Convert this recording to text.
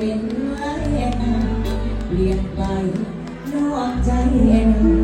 ว้เปนว้นเปลี่ยนไปนอกใจเห็น